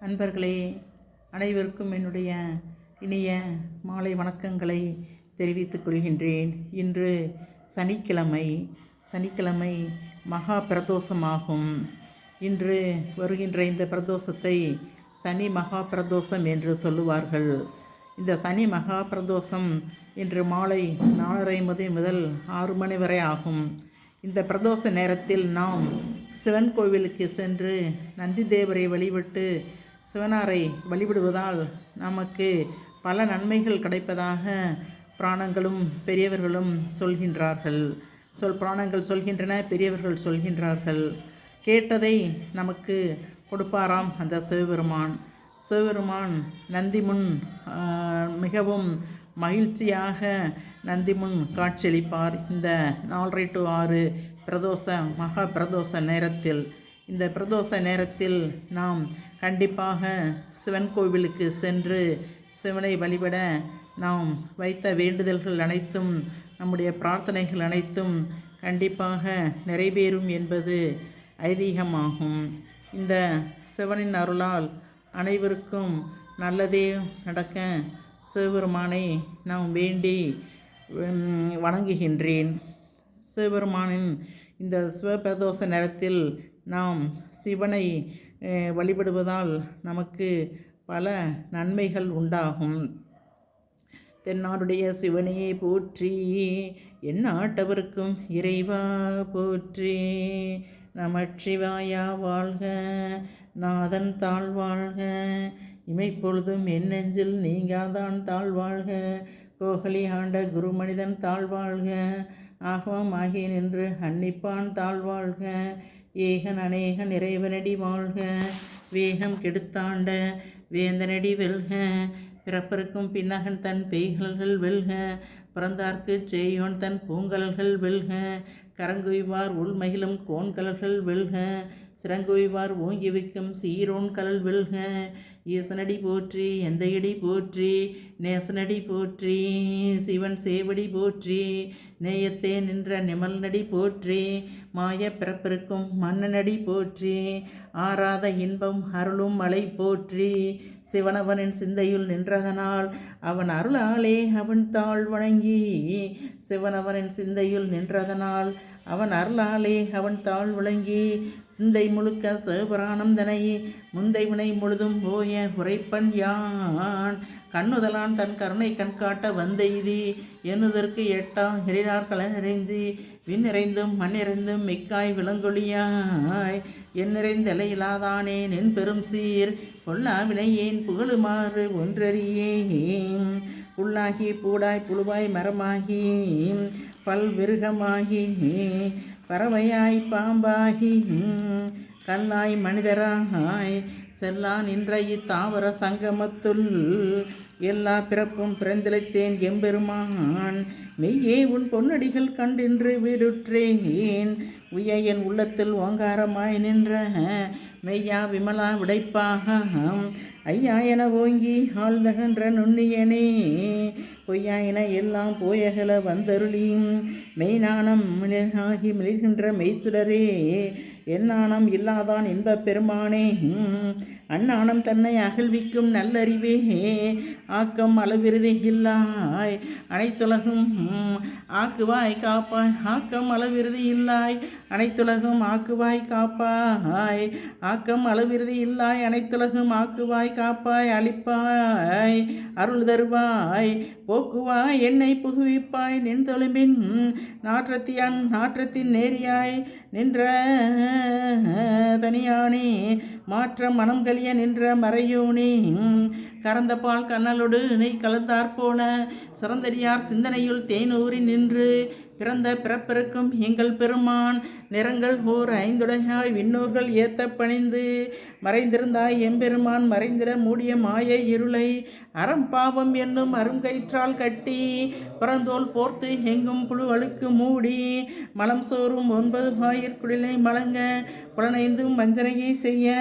நண்பர்களே அனைவருக்கும் என்னுடைய இனிய மாலை வணக்கங்களை தெரிவித்துக் கொள்கின்றேன். இன்று சனிக்கிழமை சனிக்கிழமை மகா பிரதோஷமாகும். இன்று வருகின்ற இந்த பிரதோஷத்தை சனி மகா பிரதோஷம் என்று சொல்லுவார்கள். இந்த சனி மகா பிரதோஷம் இன்று மாலை நாலரை முதல் முதல் ஆறு மணி வரை ஆகும். இந்த பிரதோஷ நேரத்தில் நாம் சிவன் கோவிலுக்கு சென்று நந்தி தேவரை வழிபட்டு சிவனாரை வழிபடுவதால் நமக்கு பல நன்மைகள் கிடைப்பதாக பிராணங்களும் பெரியவர்களும் சொல்கின்றார்கள். சொல் பிராணங்கள் சொல்கின்றன பெரியவர்கள் சொல்கின்றார்கள். கேட்டதை நமக்கு கொடுப்பாராம் அந்த சிவபெருமான். சிவபெருமான் நந்தி முன் மிகவும் மகிழ்ச்சியாக நந்தி முன் காட்சியளிப்பார். இந்த நாலரை டு ஆறு பிரதோஷ மகா பிரதோஷ நேரத்தில். இந்த பிரதோஷ நேரத்தில் நாம் கண்டிப்பாக சிவன் கோவிலுக்கு சென்று சிவனை வழிபட நாம் வைத்த வேண்டுதல்கள் அனைத்தும் நம்முடைய பிரார்த்தனைகள் அனைத்தும் கண்டிப்பாக நிறைவேறும் என்பது ஐதீகமாகும். இந்த சிவனின் அருளால் அனைவருக்கும் நல்லதே நடக்க சிவபெருமானை நாம் வேண்டி வணங்குகின்றேன். சிவபெருமானின் இந்த சிவபிரதோஷ நேரத்தில் நாம் சிவனை வழிபடுவதால் நமக்கு பல நன்மைகள் உண்டாகும். தென்னாடுடைய சிவனையே போற்றி எந்நாட்டவருக்கும் இறைவா போற்றி. நமச்சிவாயா வாழ்க நாதன் தாழ் வாழ்க. இமைப்பொழுதும் என் நெஞ்சில் நீங்காதான் தாழ் வாழ்க. கோகலி ஆண்ட குருமனிதன் தாழ் வாழ்க. ஆகவம் ஆகிய நின்று அன்னிப்பான் தாழ் வாழ்க. ஏகன் அநேக நிறைவனடி வாழ்க. வேகம் கெடுத்தாண்ட வேந்தனடி வெல்க. பிறப்பருக்கும் பின்னகன் தன் பெய்கல்கள் வெல்க. பிறந்தார்க்கு செய்யோன் தன் பூங்கல்கள் வெல்க. கரங்குய்வார் உள்மகிழும் கோண்கல்கள் வெல்க. சிறங்குய்வார் ஓங்கி வைக்கும் சீரோன் கலல் வில்க ஈசனடி போற்றி எந்தையடி போற்றி நேசனடி போற்றி சிவன் சேவடி போற்றி நேயத்தே நின்ற நிமல் நடி போற்றி மாய பிறப்பிருக்கும் மன்னனடி போற்றி ஆறாத இன்பம் அருளும் மலை போற்றி சிவனவனின் சிந்தையுள் நின்றதனால் அவன் அருளாலே அவன் தாழ் வணங்கி சிவனவனின் சிந்தையுள் நின்றதனால் அவன் அருளாலே அவன் தாழ் விளங்கி சிந்தை முழுக்க சிவபுராணந்தனை முந்தை வினை முழுதும் போய உரைப்பன் யான்? கண்ணுதலான் தன் கருணை கண்காட்ட வந்தெய்தி எண்ணுதற்கு எட்டா எழிலார் நிறைந்து விண்ணிறைந்தும் மண்ணிறைந்தும் மிக்காய் விளங்கொழியாய் என் நிறைந்தலையிலாதானே நின் பெரும் சீர் பொல்லாவினை வினையேன் புகழுமாறு ஒன்றறியே புல்லாகி பூடாய் புழுவாய் மரமாகி பல்விருகமாகி பறவையாய் பாம்பாகி கல்லாய் மனிதராய் செல்லா நின்ற இத்தாவர சங்கமத்துள் எல்லா பிறப்பும் பிறந்திழைத்தேன் எம்பெருமான். மெய்யே உன் பொன்னடிகள் கண்டின்று வீடுற்றேன். உய என் உள்ளத்தில் ஓங்காரமாய் நின்ற மெய்யா விமலா விடைப்பாக ஐயா என ஓங்கி ஆழ்ந்தகன்ற நுண்ணியனே பொய்யா என எல்லாம் போயகல வந்தருளியும் மெய்ஞானம் மிளகாகி மிளிர்கின்ற மெய்த்துடரே எந்நாணம் இல்லாதான் இன்பப் பெருமானே. அந்நாணம் தன்னை அகழ்விக்கும் நல்லறிவே. ஆக்கம் அளவிருதி இல்லாய் அனைத்துலகும் ஆக்குவாய் காப்பாய். ஆக்கம் அளவிருதி இல்லாய் அனைத்துலகும் ஆக்குவாய் காப்பாய். ஆக்கம் அளவிருதி இல்லாய் அனைத்துலகும் ஆக்குவாய் காப்பாய். அழிப்பாய் அருள் தருவாய். போக்குவாய் என்னை புகுவிப்பாய். நின் தொழும்பின் நாற்றத்தியான் நாற்றத்தின் நேரியாய் நின்ற தனியானே மாற்ற மனம் கழிய நின்ற மறையோனே. கறந்த பால் கண்ணலோடு நெய் கலந்தாற் போல சிறந்தடியார் சிந்தனையுள் தேனூறி நின்று பிறந்த பிறப்பிறக்கும் எங்கள் பெருமான் நிறங்கள் ஓர் ஐந்துடையாய் விண்ணோர்கள் ஏத்த பணிந்து மறைந்திருந்தாய் எம்பெருமான் மறைந்திட மூடிய மாய இருளை அறம் பாவம் என்னும் அருங்கயிற்றால் கட்டி புறந்தோல் போர்த்து எங்கும் புழு அழுக்கு மூடி மலம் சோறும் ஒன்பது பாயிற்குடிலை மலங்க புலனைந்தும் வஞ்சனையை செய்ய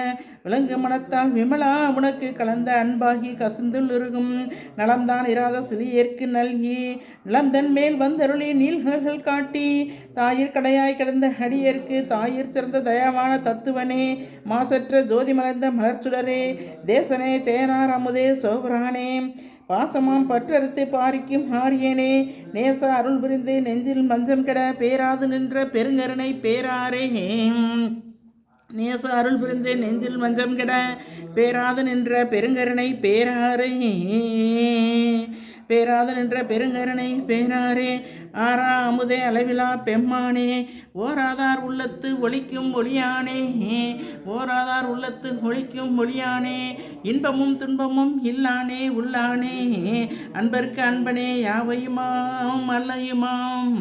விலங்கு மனத்தால் விமலா உனக்கு கலந்த அன்பாகி கசந்துள் இருக்கும் நலம்தான் இராத சிறியேற்கு நல்கி. நிலந்தன் மேல் வந்தருளி நீள்கள் காட்டி. தாயிற் கடையாய் கிடந்த அடியேற்கு தாயிற் சிறந்த தயாவான தத்துவனே. மாசற்ற ஜோதி மலர்ந்த மலர்ச்சுடரே தேசனே தேனார் அமுதே சோபரானே பாசமாம் பற்றறுத்து பாரிக்கும் ஆரியனே. நேச அருள் புரிந்து நெஞ்சில் மஞ்சம் கெட பேராது நின்ற பெருங்கருணை பேராரே. நேச அருள் புரிந்து நெஞ்சில் மஞ்சம் கெட பேராது நின்ற பெருங்கருணை பேராரே. பேராது நின்ற பெருங்கருணை பேராரே. ஆரா அமுதே அளவிலா பெம்மானே. ஓராதார் உள்ளத்து ஒழிக்கும் ஒளியானே. ஓராதார் உள்ளத்து ஒழிக்கும் ஒளியானே. இன்பமும் துன்பமும் இல்லானே உள்ளானே. அன்பர்க்கு அன்பனே யாவையுமாம் அல்லையுமாம்.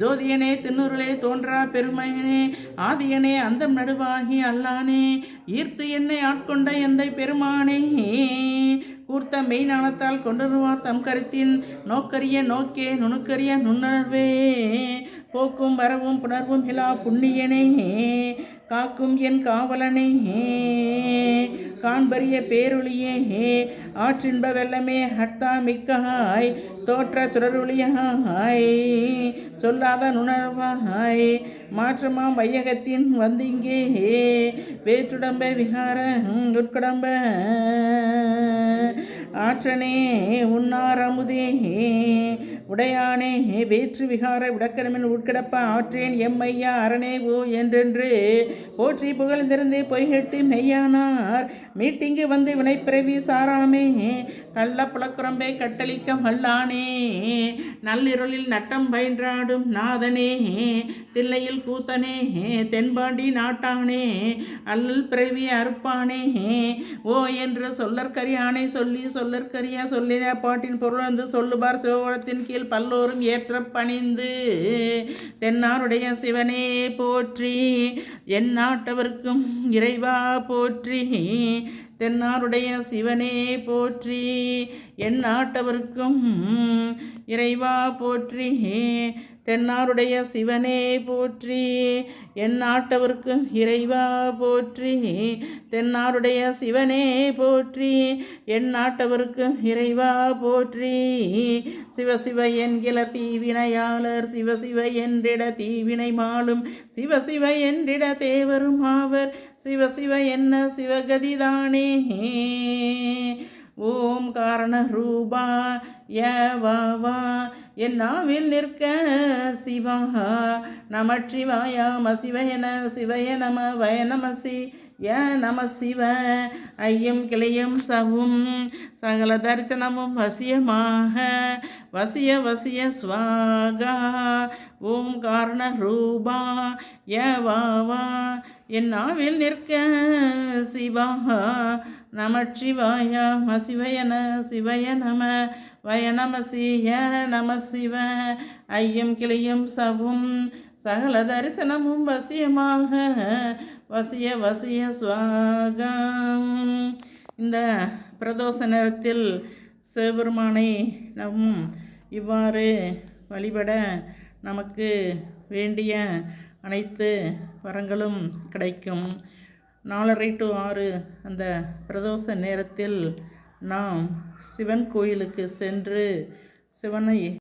ஜோதியனே தின்னுருளே தோன்றா பெருமையனே ஆதியனே அந்தம் நடுவாகி அல்லானே ஈர்த்து என்னை ஆட்கொண்ட எந்தை பெருமானே. கூர்த்த மெய்ஞானத்தால் கொண்டுருவார் தம் கருத்தின் நோக்கரிய நோக்கே நுணுக்கரிய நுண்ணர்வே. போக்கும் வரவும் புணர்வும் இலா புண்ணியனே. காக்கும் என் காவலனே. காண்பரிய பேரொளியே ஆற்றின்ப வெள்ளமே ஹட்டா மிக்கஹாய் தோற்ற சுடருளியாய் சொல்லாத நுணர்வாய். மாற்றமாம் வையகத்தின் வந்திங்கே. வேற்றுடம்ப விகார உட்கடம்ப. ஆற்றனே உன்னார் அமுதே. உடையானே வேற்று விகார உடக்கடமின் உட்கிடப்ப ஆற்றேன் எம்மையா அரணே ஓ என்றென்று. போற்றி புகழ்ந்திருந்து பொய்கெட்டு மெய்யானார். மீட்டிங்கு வந்து வினைப்பிறவி சாராமே கள்ள புலக்குரம்பை கட்டளிக்க வல்லானே நள்ளிருளில் நட்டம் பயின்றாடும் நாதனே தில்லையில் கூத்தனே தென்பாண்டி நாட்டானே அல்லல் பிறவி அறுப்பானே. ஓ என்று சொல்லற்கரியானை சொல்லி சொல்லற்கரியா சொல்லின பாட்டின் பொருள் வந்து சொல்லுபார் சிவபுரத்தின் கீழ். பல்லோரும் ஏற்ற பணிந்து தென்னாருடைய சிவனே போற்றி என் நாட்டவர்க்கும் இறைவா போற்றி தென்னாருடைய சிவனே போற்றி என் நாட்டவர்க்கும் இறைவா போற்றி தென்னாருடைய சிவனே போற்றி எந்நாட்டவர்க்கும் இறைவா போற்றி தென்னாருடைய சிவனே போற்றி எந்நாட்டவர்க்கும் இறைவா போற்றி. சிவ சிவ என்கிற தீவினையாளர் சிவ சிவ என்றிட தீவினை மாளும் சிவ சிவ என்றிட தேவரும் ஆவர் சிவ சிவ என்ன சிவகதிதானே ஓம் காரண ரூபா யவா என்னாவில் நிற்க சிவா. நமச்சிவாயாம சிவயன சிவய நம வய நமசி ய நம சிவ. ஐயம் கிளையும் சவும் சகல தரிசனமும் வசியமாக வசிய வசிய ஸ்வாகா ஓம் காரண ரூபா ய வாவா என்னாவில் நிற்க சிவா. நமச்சிவாய சிவயன சிவய நம வய நமசிய நம சிவ ஐயம் கிளியும் சவும் சகல தரிசனமும் வசியமாக வசிய வசிய சுவாகம். இந்த பிரதோஷ நேரத்தில் சிவபெருமானை நம் இவ்வாறு வழிபட நமக்கு வேண்டிய அனைத்து வரங்களும் கிடைக்கும். நாலரை டு ஆறு அந்த பிரதோஷ நேரத்தில் நாம் சிவன் கோயிலுக்கு சென்று சிவனை